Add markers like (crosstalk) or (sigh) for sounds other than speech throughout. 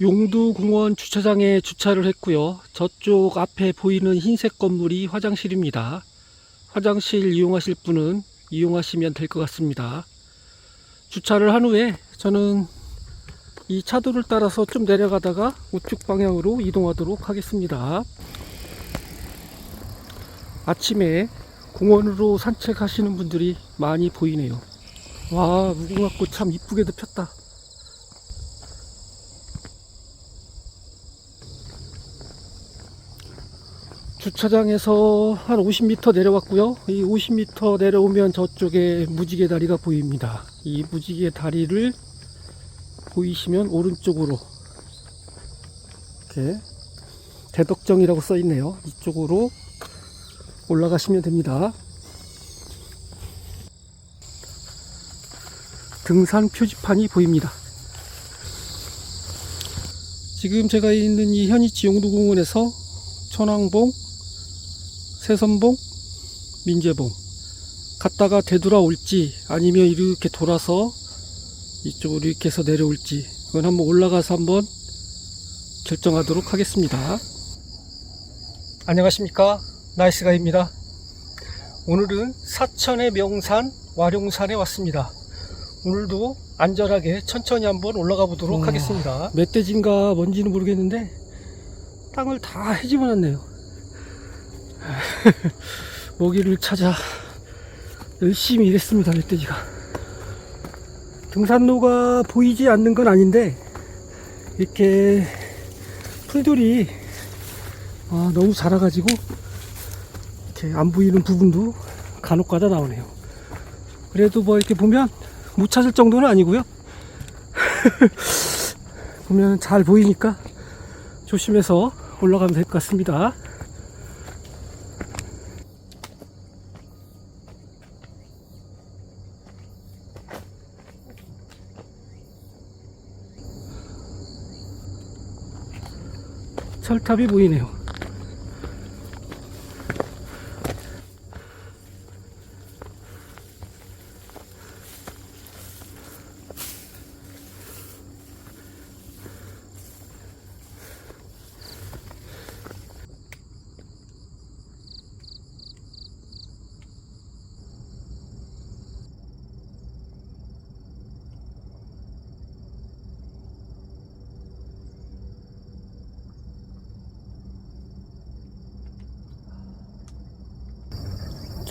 용두공원 주차장에 주차를 했고요. 저쪽 앞에 보이는 흰색 건물이 화장실입니다. 화장실 이용하실 분은 이용하시면 될 것 같습니다. 주차를 한 후에 저는 이 차도를 따라서 좀 내려가다가 우측 방향으로 이동하도록 하겠습니다. 아침에 공원으로 산책하시는 분들이 많이 보이네요. 와, 무궁화꽃 참 이쁘게도 폈다. 주차장에서 한 50m 내려왔고요. 이 50m 내려오면 저쪽에 무지개 다리가 보입니다. 이 무지개 다리를 보이시면 오른쪽으로 이렇게 대덕정이라고 써 있네요. 이쪽으로 올라가시면 됩니다. 등산 표지판이 보입니다. 지금 제가 있는 이 현이치 용두공원에서 천왕봉, 세선봉, 민재봉 갔다가 되돌아올지 아니면 이렇게 돌아서 이쪽으로 이렇게 해서 내려올지 그건 한번 올라가서 한번 결정하도록 하겠습니다. 안녕하십니까 나이스가입니다. 오늘은 사천의 명산 와룡산에 왔습니다. 오늘도 안전하게 천천히 한번 올라가 보도록 우와. 하겠습니다. 멧돼지인가 뭔지는 모르겠는데 땅을 다 헤집어 놨네요. (laughs) 먹이를 찾아 열심히 일했습니다, 멧돼지가. 등산로가 보이지 않는 건 아닌데, 이렇게 풀들이 아, 너무 자라가지고, 이렇게 안 보이는 부분도 간혹 가다 나오네요. 그래도 뭐 이렇게 보면 못 찾을 정도는 아니고요. (laughs) 보면 잘 보이니까 조심해서 올라가면 될 것 같습니다. 철탑이 보이네요.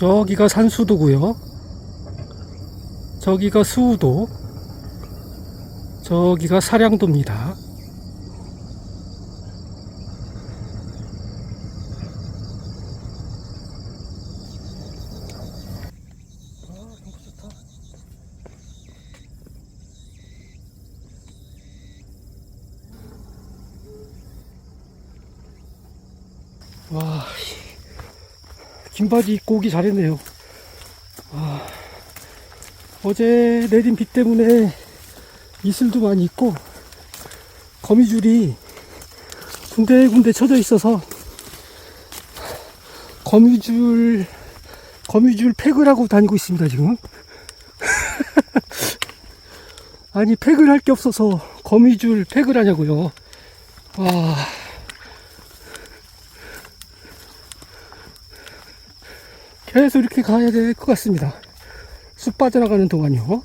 저기가 산수도고요. 저기가 수우도. 저기가 사량도입니다. 와, 긴 바지 입고 오기 잘했네요. 아, 어제 내린 비 때문에 이슬도 많이 있고 거미줄이 군데군데 쳐져 있어서 거미줄 거미줄 팩을 하고 다니고 있습니다 지금. (laughs) 아니 팩을 할 게 없어서 거미줄 팩을 하냐고요. 와. 계속 이렇게 가야 될 것 같습니다. 숲 빠져나가는 동안요.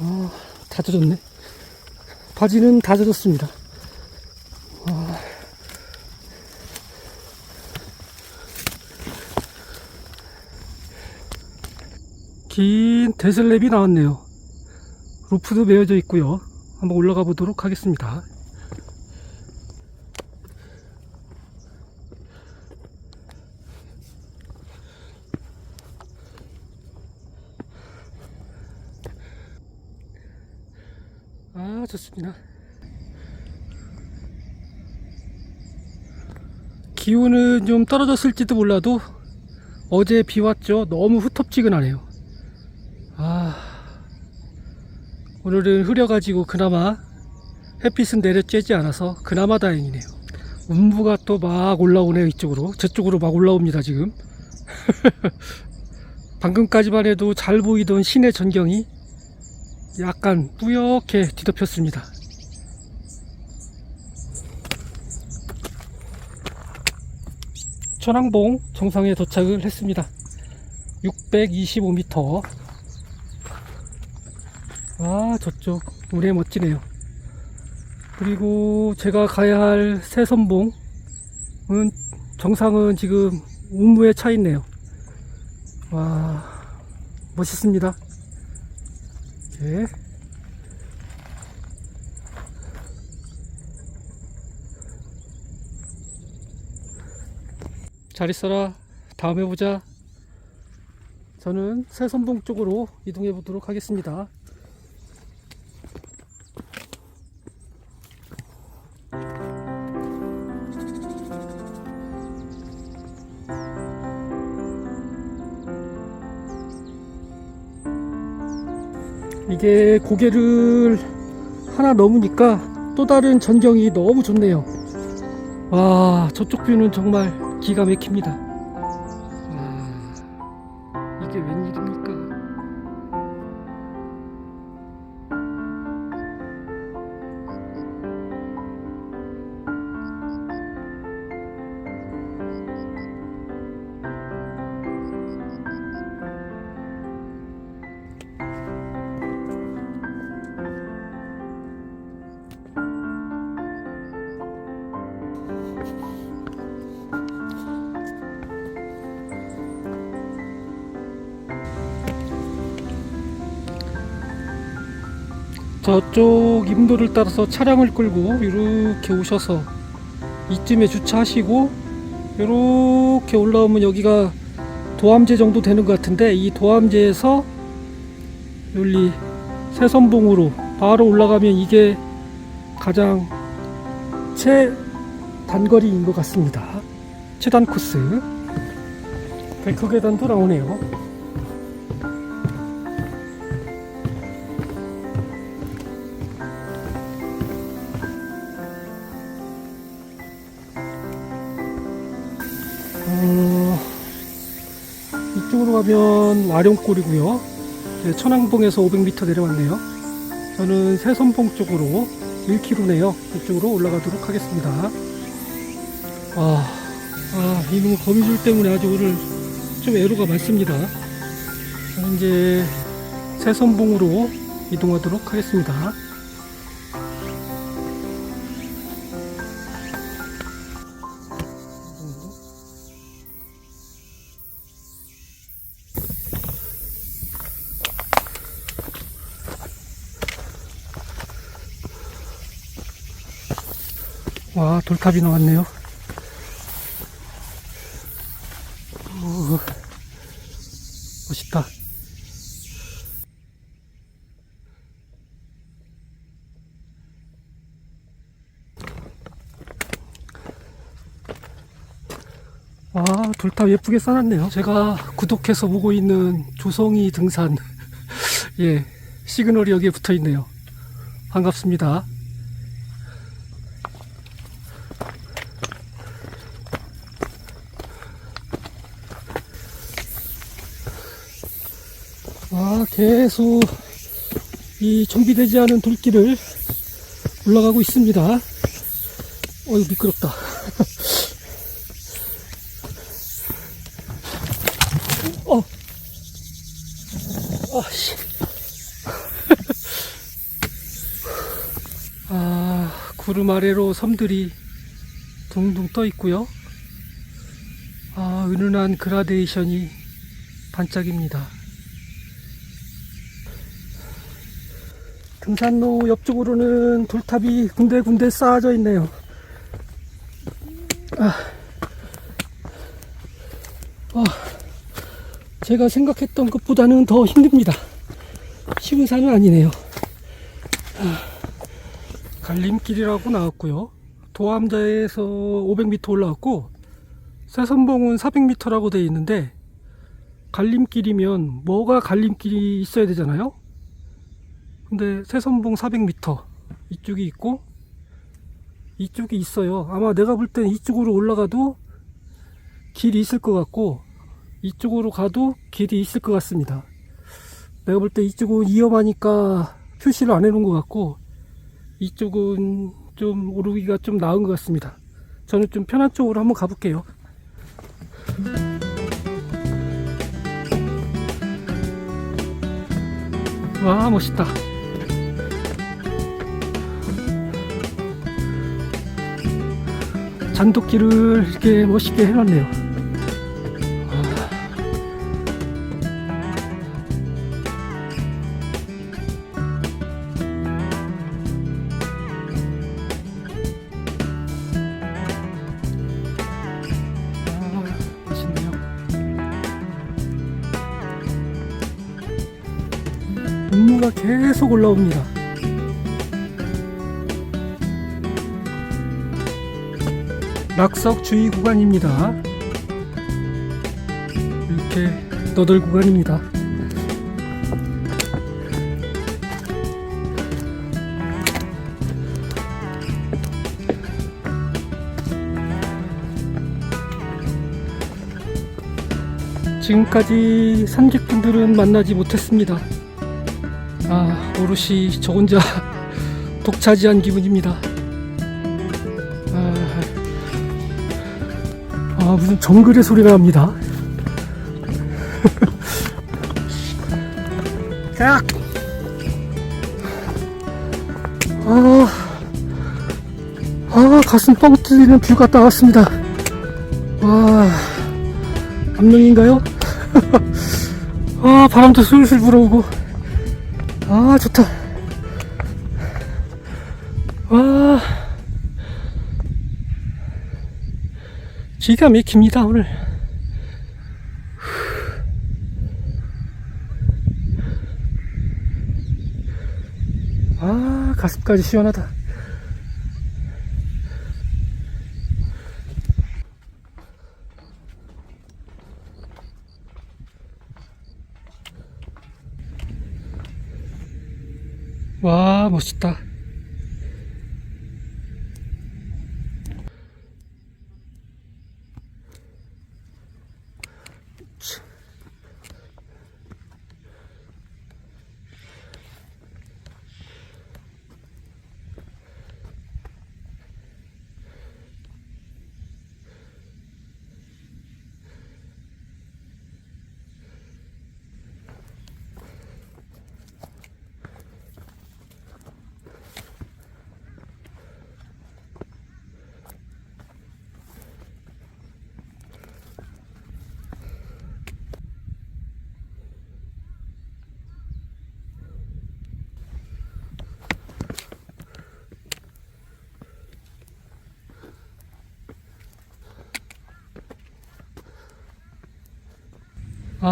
아, 다 젖었네. 바지는 다 젖었습니다. 아. 긴 데슬랩이 나왔네요. 루프도 메어져 있고요. 한번 올라가 보도록 하겠습니다. 아, 좋습니다. 기온은 좀 떨어졌을지도 몰라도 어제 비 왔죠. 너무 후텁지근하네요. 아, 오늘은 흐려가지고 그나마 햇빛은 내려 쬐지 않아서 그나마 다행이네요. 운부가 또 막 올라오네요. 이쪽으로. 저쪽으로 막 올라옵니다. 지금. (laughs) 방금까지만 해도 잘 보이던 시내 전경이 약간 뿌옇게 뒤덮였습니다. 천왕봉 정상에 도착을 했습니다. 625m. 아, 저쪽 우레 멋지네요. 그리고 제가 가야 할 새선봉은 정상은 지금 운무에 차 있네요. 와, 멋있습니다. 예. 잘 있어라. 다음에 보자. 저는 새선봉 쪽으로 이동해 보도록 하겠습니다. 이게 고개를 하나 넘으니까 또 다른 전경이 너무 좋네요. 와, 저쪽 뷰는 정말 기가 막힙니다. 와, 이게 웬일입니까? 저쪽 임도를 따라서 차량을 끌고 이렇게 오셔서 이쯤에 주차하시고 이렇게 올라오면 여기가 도암제 정도 되는 것 같은데 이 도암제에서 여기 새선봉으로 바로 올라가면 이게 가장 최 단거리인 것 같습니다. 최단 코스. 벨크 계단도 나오네요. 가면 와룡골이고요. 네, 천왕봉에서 500m 내려왔네요. 저는 새선봉 쪽으로 1km네요. 이쪽으로 올라가도록 하겠습니다. 아, 아 이놈 거미줄 때문에 아주 오늘 좀 애로가 많습니다. 저는 이제 새선봉으로 이동하도록 하겠습니다. 돌탑이 나왔네요. 오, 멋있다. 와 돌탑 예쁘게 쌓았네요. 제가 구독해서 보고 있는 조성이 등산. (laughs) 예 시그널이 여기에 붙어 있네요. 반갑습니다 아, 계속 이 정비되지 않은 돌길을 올라가고 있습니다. 어이 미끄럽다. (laughs) 어, 아씨. (laughs) 아, 구름 아래로 섬들이 둥둥 떠 있고요. 아, 은은한 그라데이션이 반짝입니다. 등산로 옆쪽으로는 돌탑이 군데군데 쌓아져 있네요. 아, 아, 제가 생각했던 것보다는 더 힘듭니다. 쉬운 산은 아니네요. 아, 갈림길이라고 나왔고요. 도암자에서 500m 올라왔고 새선봉은 400m라고 되어 있는데 갈림길이면 뭐가 갈림길이 있어야 되잖아요. 근데 새선봉 400m 이쪽이 있고 이쪽이 있어요. 아마 내가 볼 땐 이쪽으로 올라가도 길이 있을 것 같고 이쪽으로 가도 길이 있을 것 같습니다. 내가 볼 때 이쪽은 위험하니까 표시를 안 해놓은 것 같고 이쪽은 좀 오르기가 좀 나은 것 같습니다. 저는 좀 편한 쪽으로 한번 가볼게요. 와 멋있다. 잔도끼를 이렇게 멋있게 해놨네요. 낙석 주의 구간입니다. 이렇게 너덜 구간입니다. 지금까지 산객분들은 만나지 못했습니다. 아, 오롯이 저 혼자 (laughs) 독차지한 기분입니다. 아, 무슨 정글의 소리가 납니다. 깍! 아, 아, 가슴 뻥 뚫리는 뷰 갔다 왔습니다. 와, 암릉인가요? (laughs) 아, 바람도 슬슬 불어오고. 아, 좋다. 기가 막힙니다, 오늘. 아, 가슴까지 시원하다. 와, 멋있다.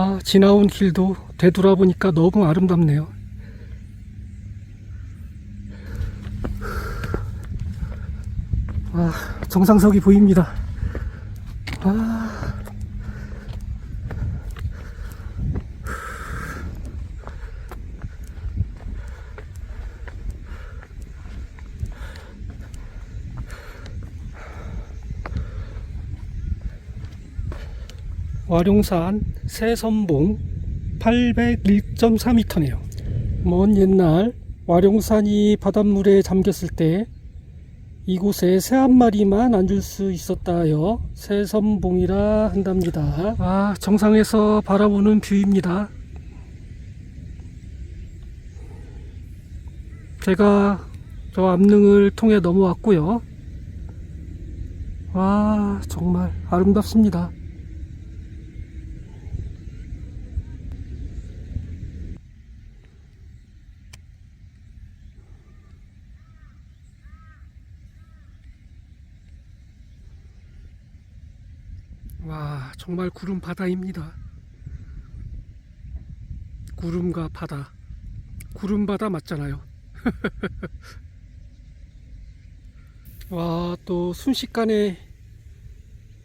아, 지나온 길도 되돌아보니까 너무 아름답네요. 아, 정상석이 보입니다. 아. 와룡산 새선봉 801.4m네요. 먼 옛날 와룡산이 바닷물에 잠겼을 때 이곳에 새 한 마리만 앉을 수 있었다 하여 새선봉이라 한답니다. 아, 정상에서 바라보는 뷰입니다. 제가 저 암릉을 통해 넘어왔고요. 와, 정말 아름답습니다. 와, 정말 구름 바다입니다. 구름과 바다. 구름 바다 맞잖아요. (laughs) 와, 또 순식간에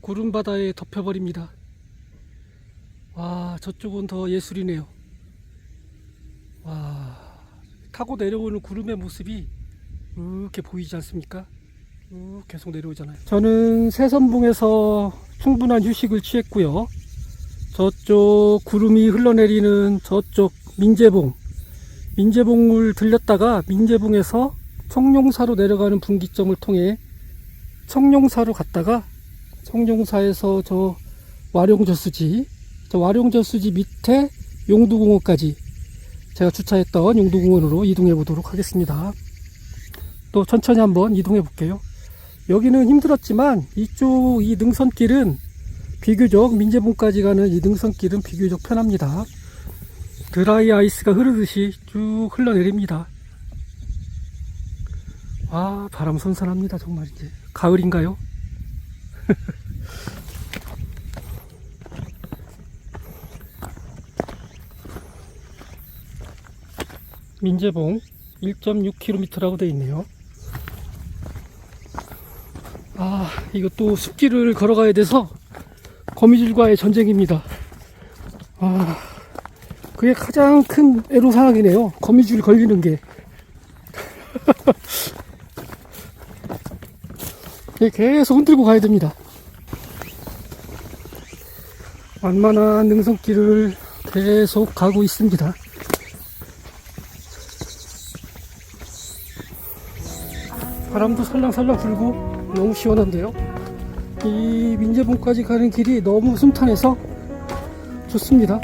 구름 바다에 덮여버립니다. 와, 저쪽은 더 예술이네요. 와, 타고 내려오는 구름의 모습이 이렇게 보이지 않습니까? 쭉 계속 내려오잖아요. 저는 새선봉에서 충분한 휴식을 취했고요. 저쪽 구름이 흘러내리는 저쪽 민재봉 민재봉을 들렸다가 민재봉에서 청룡사로 내려가는 분기점을 통해 청룡사로 갔다가 청룡사에서 저 와룡저수지 저 와룡저수지 밑에 용두공원까지 제가 주차했던 용두공원으로 이동해 보도록 하겠습니다. 또 천천히 한번 이동해 볼게요. 여기는 힘들었지만 이쪽 이 능선길은 비교적 민재봉까지 가는 이 능선길은 비교적 편합니다. 드라이 아이스가 흐르듯이 쭉 흘러내립니다. 아, 바람 선선합니다. 정말 이제. 가을인가요? 민재봉 1.6km라고 되어 있네요. 아, 이것도 숲길을 걸어가야 돼서 거미줄과의 전쟁입니다. 아, 그게 가장 큰 애로사항이네요. 거미줄 걸리는 게. (laughs) 네, 계속 흔들고 가야 됩니다. 완만한 능선길을 계속 가고 있습니다. 바람도 살랑살랑 불고 너무 시원한데요. 이 민재봉까지 가는 길이 너무 순탄해서 좋습니다.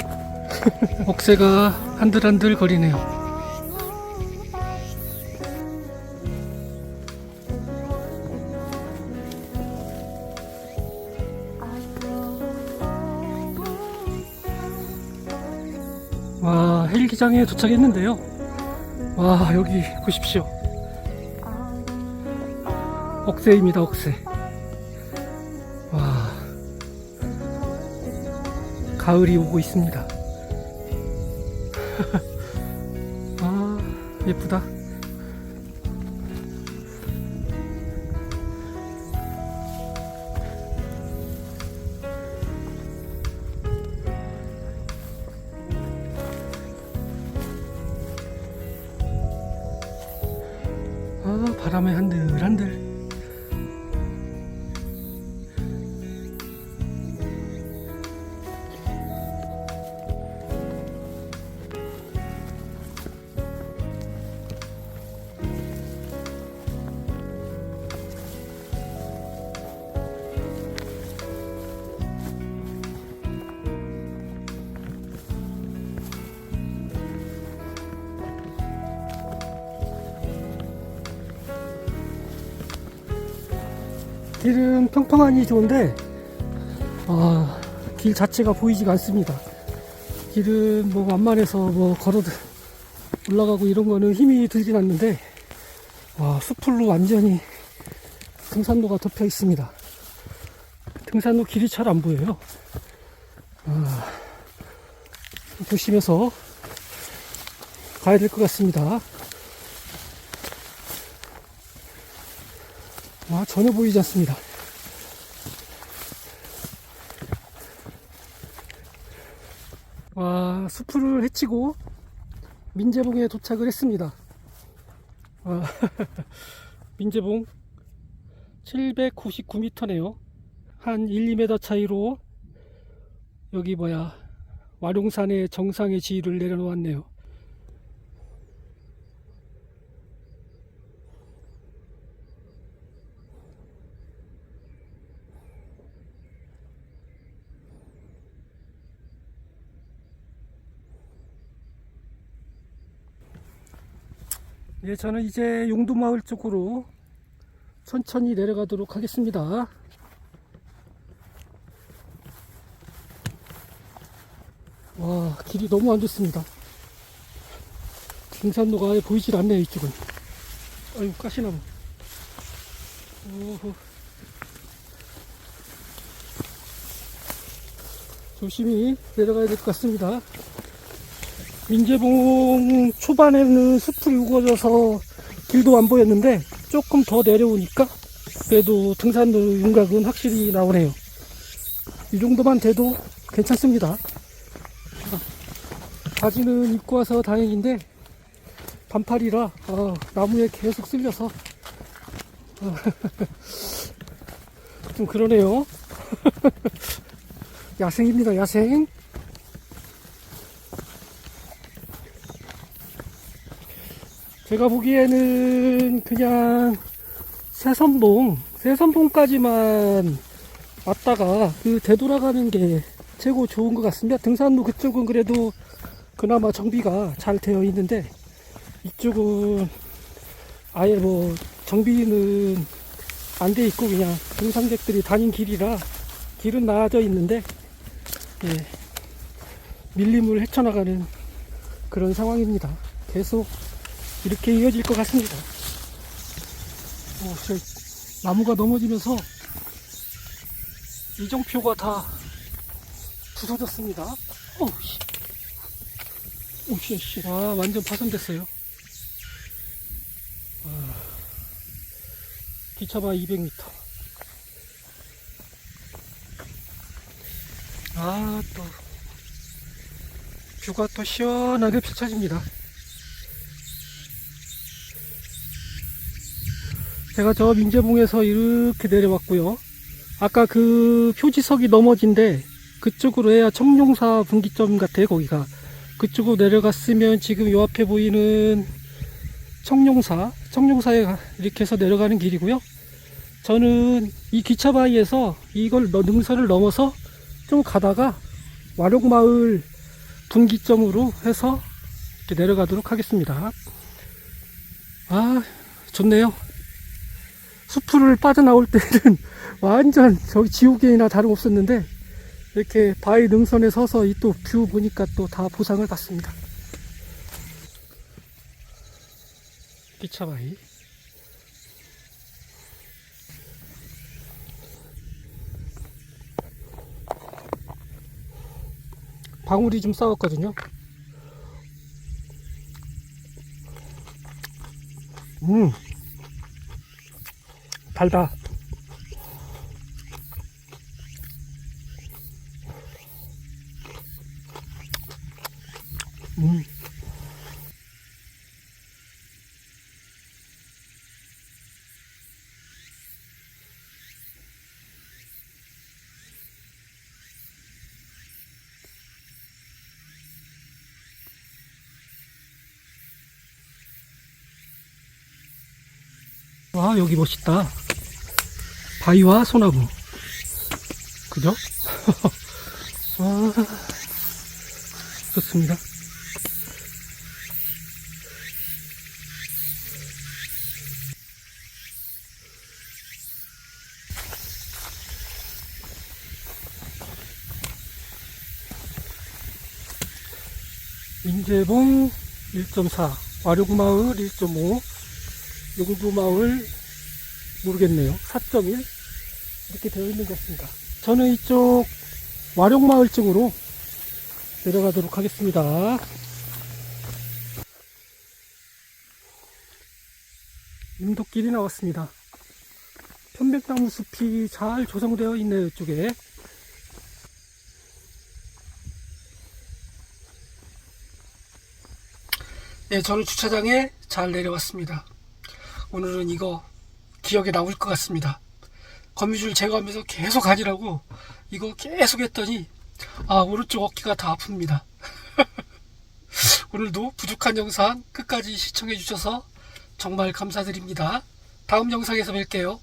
(laughs) 억새가 한들한들 거리네요. 와, 헬기장에 도착했는데요. 와, 여기 보십시오. 억새입니다, 억새. 와, 가을이 오고 있습니다. (laughs) 아, 예쁘다. 아, 바람에 한들한들. 평평하니 좋은데 아, 길 자체가 보이지가 않습니다. 길은 뭐 완만해서 뭐 걸어 올라가고 이런 거는 힘이 들진 않는데 와 숲풀로 완전히 등산로가 덮여 있습니다. 등산로 길이 잘 안 보여요. 아, 조심해서 가야 될 것 같습니다. 와, 전혀 보이지 않습니다. 와, 수풀을 헤치고 민재봉에 도착을 했습니다. 와, (laughs) 민재봉 799m네요. 한 1, 2m 차이로 여기 뭐야 와룡산의 정상의 지위를 내려놓았네요. 예, 저는 이제 용두마을 쪽으로 천천히 내려가도록 하겠습니다. 와, 길이 너무 안 좋습니다. 등산로가 아예 보이질 않네요, 이쪽은. 아유, 가시나무. 오호. 조심히 내려가야 될 것 같습니다. 민재봉 초반에는 숲이 우거져서 길도 안 보였는데 조금 더 내려오니까 그래도 등산로 윤곽은 확실히 나오네요. 이 정도만 돼도 괜찮습니다. 바지는 입고 와서 다행인데 반팔이라 어, 나무에 계속 쓸려서 어, (laughs) 좀 그러네요. (laughs) 야생입니다, 야생. 제가 보기에는 그냥 세선봉, 세선봉까지만 왔다가 그 되돌아가는 게 최고 좋은 것 같습니다. 등산로 그쪽은 그래도 그나마 정비가 잘 되어 있는데 이쪽은 아예 뭐 정비는 안 돼 있고 그냥 등산객들이 다닌 길이라 길은 나아져 있는데 예, 밀림을 헤쳐나가는 그런 상황입니다. 계속 이렇게 이어질 것 같습니다. 오, 저 나무가 넘어지면서 이정표가 다 부서졌습니다. 어우, 씨. 오, 씨, 씨. 아, 완전 파손됐어요. 아, 기차바 200m. 아, 또, 뷰가 또 시원하게 펼쳐집니다. 제가 저 민재봉에서 이렇게 내려왔고요. 아까 그 표지석이 넘어진데 그쪽으로 해야 청룡사 분기점 같아요, 거기가. 그쪽으로 내려갔으면 지금 요 앞에 보이는 청룡사, 청룡사에 가- 이렇게 해서 내려가는 길이고요. 저는 이 기차바위에서 이걸 너- 능선을 넘어서 좀 가다가 와룡마을 분기점으로 해서 이렇게 내려가도록 하겠습니다. 아, 좋네요. 숲을 빠져나올 때는 (laughs) 완전 저기 지옥이나 다름없었는데 이렇게 바위 능선에 서서 이 또 뷰 보니까 또 다 보상을 받습니다. 기차바위. 방울이 좀 싸웠거든요. 음, 달다. 음. 와, 여기 멋있다. 바위와 소나무. 그죠? (laughs) 와, 좋습니다. 인제봉 1.4, 와룡마을 1.5, 용두마을 모르겠네요. 4.1 이렇게 되어 있는 것 같습니다. 저는 이쪽 와룡마을 쪽으로 내려가도록 하겠습니다. 임도길이 나왔습니다. 편백나무 숲이 잘 조성되어 있네요. 이쪽에. 네, 저는 주차장에 잘 내려왔습니다. 오늘은 이거 기억에 남을 것 같습니다. 거미줄 제거하면서 계속 가지라고 이거 계속 했더니 아 오른쪽 어깨가 다 아픕니다. (laughs) 오늘도 부족한 영상 끝까지 시청해 주셔서 정말 감사드립니다. 다음 영상에서 뵐게요.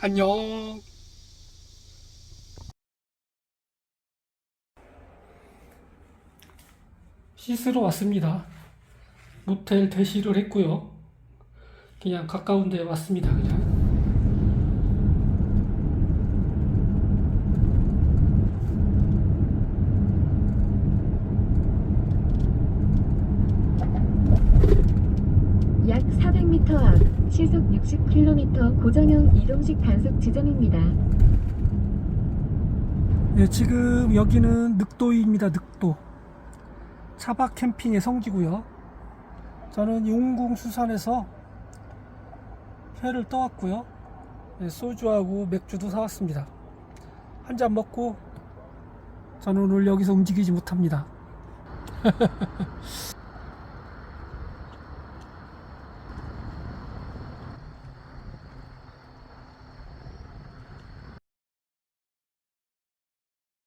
안녕. 씻으러 왔습니다. 모텔 대시를 했고요. 그냥 가까운 데 왔습니다. 그냥. 약 400m 앞 시속 60km 고정형 이동식 단속 지점입니다. 네, 지금 여기는 늑도입니다. 늑도. 차박 캠핑의 성지고요. 저는 용궁 수산에서 회를 떠왔고요. 네, 소주하고 맥주도 사왔습니다. 한 잔 먹고 저는 오늘 여기서 움직이지 못합니다. (laughs)